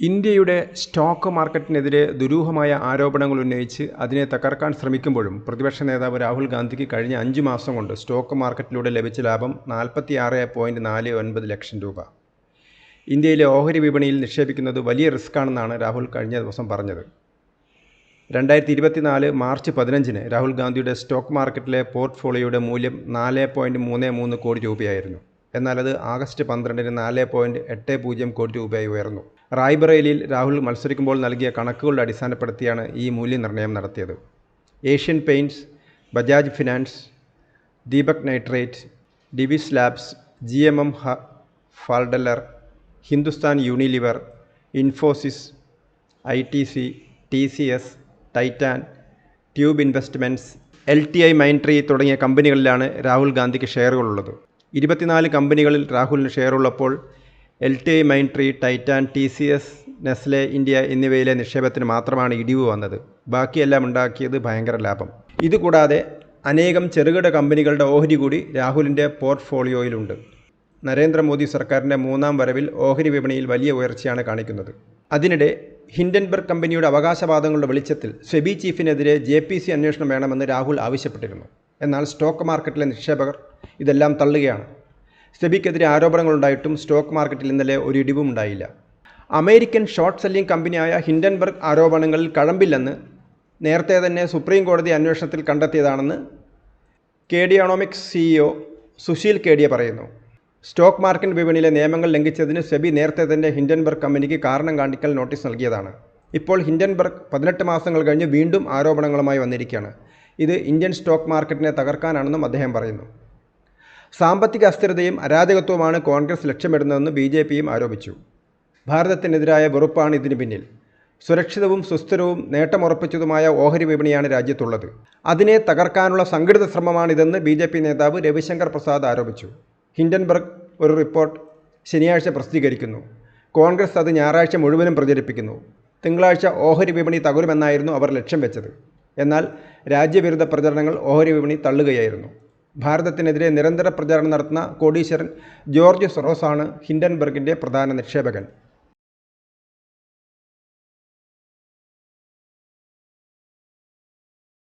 ഇന്ത്യയുടെ സ്റ്റോക്ക് മാർക്കറ്റിനെതിരെ ദുരൂഹമായ ആരോപണങ്ങൾ ഉന്നയിച്ച് അതിനെ തകർക്കാൻ ശ്രമിക്കുമ്പോഴും പ്രതിപക്ഷ നേതാവ് രാഹുൽ ഗാന്ധിക്ക് കഴിഞ്ഞ അഞ്ച് മാസം കൊണ്ട് സ്റ്റോക്ക് മാർക്കറ്റിലൂടെ ലഭിച്ച ലാഭം നാൽപ്പത്തി ആറ് പോയിന്റ് നാല് ഒൻപത് ലക്ഷം രൂപ. ഇന്ത്യയിലെ ഓഹരി വിപണിയിൽ നിക്ഷേപിക്കുന്നത് വലിയ റിസ്ക് ആണെന്നാണ് രാഹുൽ കഴിഞ്ഞ ദിവസം പറഞ്ഞത്. രണ്ടായിരത്തി ഇരുപത്തിനാല് മാർച്ച് പതിനഞ്ചിന് രാഹുൽ ഗാന്ധിയുടെ സ്റ്റോക്ക് മാർക്കറ്റിലെ പോർട്ട്ഫോളിയോയുടെ മൂല്യം നാല് പോയിന്റ് മൂന്ന് മൂന്ന് കോടി രൂപയായിരുന്നു. എന്നാൽ അത് ആഗസ്റ്റ് പന്ത്രണ്ടിന് നാല് പോയിന്റ് എട്ട് പൂജ്യം കോടി രൂപയായി ഉയർന്നു. റായ്ബറേലിയിൽ രാഹുൽ മത്സരിക്കുമ്പോൾ നൽകിയ കണക്കുകളുടെ അടിസ്ഥാനപ്പെടുത്തിയാണ് ഈ മൂല്യനിർണയം നടത്തിയത്. Asian Paints Bajaj Finance Deepak Nitrite Divi's Labs G M M Pfaudler Hindustan Unilever Infosys I T C T C S Titan Tube Investments L T I Mindtree തുടങ്ങിയ കമ്പനികളിലാണ് രാഹുൽ ഗാന്ധിക്ക് ഷെയറുകളുള്ളത് ഇരുപത്തിനാല് കമ്പനികളിൽ രാഹുലിന് ഷെയറുള്ളപ്പോൾ L T I Mindtree Titan T C S Nestle India എന്നിവയിലെ നിക്ഷേപത്തിന് മാത്രമാണ് ഇടിവ് വന്നത്. ബാക്കിയെല്ലാം ഉണ്ടാക്കിയത് ഭയങ്കര ലാഭം. ഇതുകൂടാതെ അനേകം ചെറുകിട കമ്പനികളുടെ ഓഹരി കൂടി രാഹുലിന്റെ പോർട്ട്ഫോളിയോയിലുണ്ട്. നരേന്ദ്രമോദി സർക്കാരിന്റെ മൂന്നാം വരവിൽ ഓഹരി വിപണിയിൽ വലിയ ഉയർച്ചയാണ് കാണിക്കുന്നത്. അതിനിടെ ഹിൻഡൻബർഗ് കമ്പനിയുടെ അവകാശവാദങ്ങളുടെ വെളിച്ചത്തിൽ സെബി ചീഫിനെതിരെ ജെ പി സി അന്വേഷണം വേണമെന്ന് രാഹുൽ ആവശ്യപ്പെട്ടിരുന്നു. എന്നാൽ സ്റ്റോക്ക് മാർക്കറ്റിലെ നിക്ഷേപകർ ഇതെല്ലാം തള്ളുകയാണ്. സെബിക്കെതിരെ ആരോപണങ്ങളുണ്ടായിട്ടും സ്റ്റോക്ക് മാർക്കറ്റിൽ ഇന്നലെ ഒരു ഇടിവും ഉണ്ടായില്ല. അമേരിക്കൻ ഷോർട്ട് സെല്ലിംഗ് കമ്പനിയായ ഹിൻഡൻബർഗ് ആരോപണങ്ങളിൽ കഴമ്പില്ലെന്ന് നേരത്തെ തന്നെ സുപ്രീം കോടതി അന്വേഷണത്തിൽ കണ്ടെത്തിയതാണെന്ന് കേഡിയോണോമിക്സ് സിഇഒ സുശീൽ കേഡിയ പറയുന്നു. സ്റ്റോക്ക് മാർക്കറ്റ് വിപണിയിലെ നിയമങ്ങൾ ലംഘിച്ചതിന് സെബി നേരത്തെ തന്നെ ഹിൻഡൻബർഗ് കമ്പനിക്ക് കാരണം കാണിക്കൽ നോട്ടീസ് നൽകിയതാണ്. ഇപ്പോൾ ഹിൻഡൻബർഗ് പതിനെട്ട് മാസങ്ങൾ കഴിഞ്ഞ് വീണ്ടും ആരോപണങ്ങളുമായി വന്നിരിക്കുകയാണ്. ഇത് ഇന്ത്യൻ സ്റ്റോക്ക് മാർക്കറ്റിനെ തകർക്കാനാണെന്നും അദ്ദേഹം പറയുന്നു. സാമ്പത്തിക അസ്ഥിരതയും അരാജകത്വവുമാണ് കോൺഗ്രസ് ലക്ഷ്യമിടുന്നതെന്ന് ബി ജെ പിയും ആരോപിച്ചു. ഭാരതത്തിനെതിരായ വെറുപ്പാണ് ഇതിന് പിന്നിൽ. സുരക്ഷിതവും സുസ്ഥിരവും നേട്ടമുറപ്പിച്ചതുമായ ഓഹരി വിപണിയാണ് രാജ്യത്തുള്ളത്. അതിനെ തകർക്കാനുള്ള സംഘടിത ശ്രമമാണിതെന്ന് ബി ജെ പി നേതാവ് രവിശങ്കർ പ്രസാദ് ആരോപിച്ചു. ഹിൻഡൻബർഗ് ഒരു റിപ്പോർട്ട് ശനിയാഴ്ച പ്രസിദ്ധീകരിക്കുന്നു. കോൺഗ്രസ് അത് ഞായറാഴ്ച മുഴുവനും പ്രചരിപ്പിക്കുന്നു. തിങ്കളാഴ്ച ഓഹരി വിപണി തകരുമെന്നായിരുന്നു അവർ ലക്ഷ്യം വെച്ചത്. എന്നാൽ രാജ്യവിരുദ്ധ പ്രചരണങ്ങൾ ഓഹരി വിപണി തള്ളുകയായിരുന്നു. ഭാരതത്തിനെതിരെ നിരന്തര പ്രചാരണം നടത്തുന്ന കോടീശ്വരൻ ജോർജ് സൊറോസാണ് ഹിൻഡൻബർഗിന്റെ പ്രധാന നിക്ഷേപകൻ.